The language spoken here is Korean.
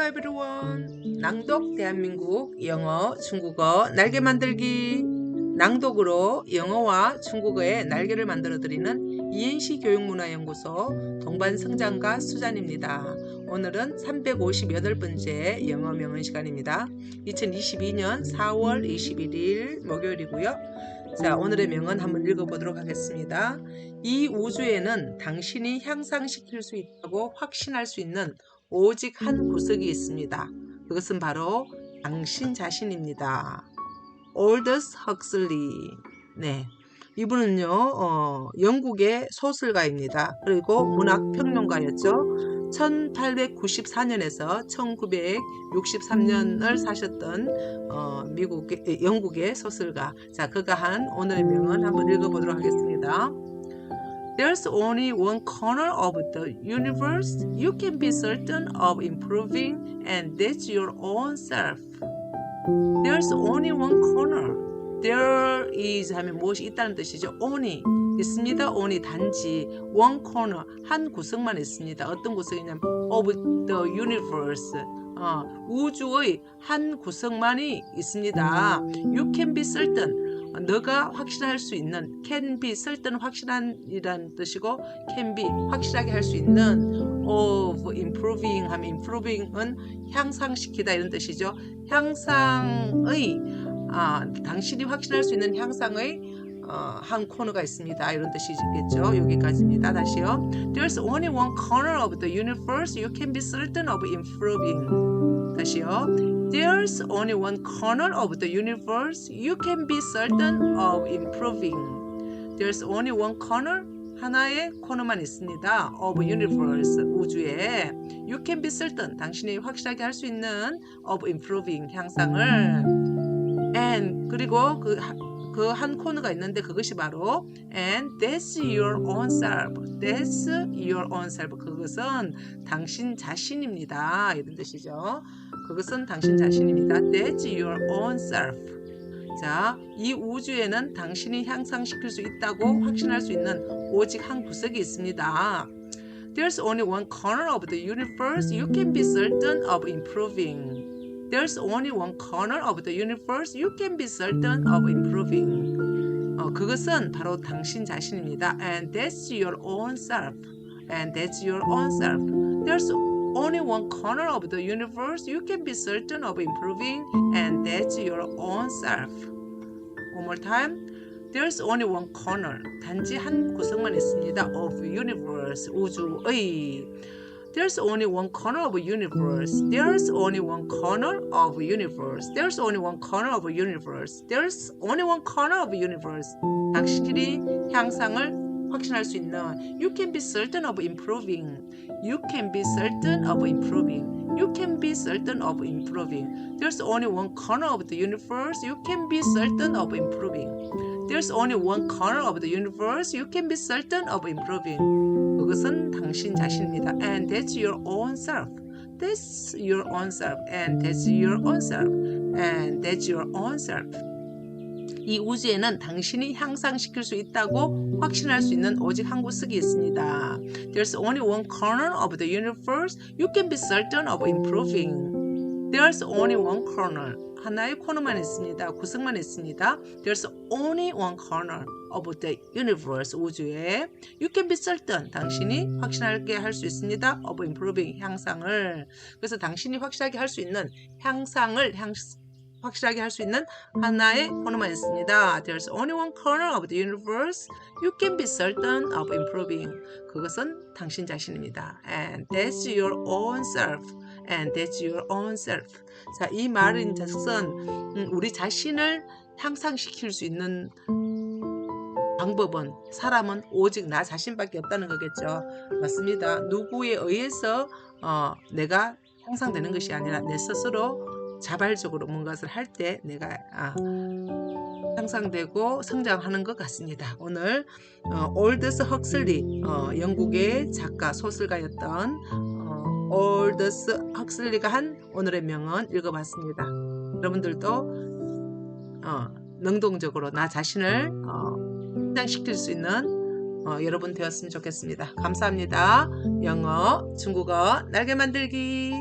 Hello everyone. 낭독 대한민국 영어 중국어 날개 만들기 낭독으로 영어와 중국어의 날개를 만들어 드리는 이인시 교육문화연구소 동반 성장가 수잔입니다. 오늘은 358번째 영어 명언 시간입니다. 2022년 4월 21일 목요일이고요. 자, 오늘의 명언 한번 읽어보도록 하겠습니다. 이 우주에는 당신이 향상시킬 수 있다고 확신할 수 있는 오직 한 구석이 있습니다. 그것은 바로 당신 자신입니다. 올더스 헉슬리. 네. 이분은요, 어, 영국의 소설가입니다. 그리고 문학 평론가였죠. 1894년에서 1963년을 사셨던 어, 미국의 영국의 소설가. 자, 그가 한 오늘의 명언 한번 읽어보도록 하겠습니다. There's only one corner of the universe you can be certain of improving, and that's your own self. There's only one corner. There is 하면 무엇이 있다는 뜻이죠. only 있습니다. only 단지 one corner 한 구석만 있습니다. 어떤 구석이냐면 of the universe 어, 우주의 한 구석만이 있습니다. You can be certain 너가 확신할 수 있는 can be certain 확실한이란 뜻이고 can be 확실하게 할 수 있는 of improving 하면 improving은 향상시키다 이런 뜻이죠. 향상의 아, 당신이 확신할 수 있는 향상의 어, 한 코너가 있습니다. 이런 뜻이겠죠. 여기까지입니다. 다시요. There's only one corner of the universe you can be certain of improving. 다시요. There's only one corner of the universe you can be certain of improving. There's only one corner 하나의 코너만 있습니다. of universe 우주에 you can be certain 당신이 확실하게 할 수 있는 of improving 향상을 and 그리고 그 그 한 코너가 있는데 그것이 바로 and that's your own self. that's your own self. 그것은 당신 자신입니다. 이런 뜻이죠. 그것은 당신 자신입니다. that's your own self. 자, 이 우주에는 당신이 향상시킬 수 있다고 확신할 수 있는 오직 한 구석이 있습니다. There's only one corner of the universe you can be certain of improving. There's only one corner of the universe you can be certain of improving. 어, 그것은 바로 당신 자신입니다. And that's your own self. And that's your own self. There's only one corner of the universe you can be certain of improving. And that's your own self. One more time. There's only one corner. 단지 한 구석만 있습니다. Of universe. 우주의. There's only one corner of a universe. There's only one corner of a universe. There's only one corner of a universe. There's only one corner of a universe. 당신이 향상을 확신할 수 있는 You can be certain of improving. You can be certain of improving. You can be certain of improving. There's only one corner of the universe. You can be certain of improving. There's only one corner of the universe. You can be certain of improving. 그것은 당신 자신입니다. And that's your own self. That's your own self. And that's your own self. And that's your own self. 이 우주에는 당신이 향상시킬 수 있다고 확신할 수 있는 오직 한 구석이 있습니다. There's only one corner of the universe you can be certain of improving. There's only one corner. 하나의 코너만 있습니다. 구석만 있습니다. There's only one corner of the universe 우주에 you can be certain 당신이 확신하게 할 수 있습니다. of improving 향상을 그래서 당신이 확실하게 할 수 있는 향상을 향 확실하게 할 수 있는 하나의 코너만 있습니다. There's only one corner of the universe you can be certain of improving. 그것은 당신 자신입니다. And that's your own self. And that's your own self. 자, 이 말인 즉슨 음, 우리 자신을 향상시킬 수 있는 방법은 사람은 오직 나 자신밖에 없다는 거겠죠. 맞습니다. 누구에 의해서 어, 내가 향상되는 것이 아니라 내 스스로 자발적으로 뭔가를 할 때 내가 아, 향상되고 성장하는 것 같습니다. 오늘 어, 올드스 헉슬리 어, 영국의 작가 소설가였던 어, 올드스 헉슬리가 한 오늘의 명언 읽어봤습니다. 여러분들도 어, 능동적으로 나 자신을 어, 성장시킬 수 있는 어, 여러분 되었으면 좋겠습니다. 감사합니다. 영어, 중국어, 날개 만들기.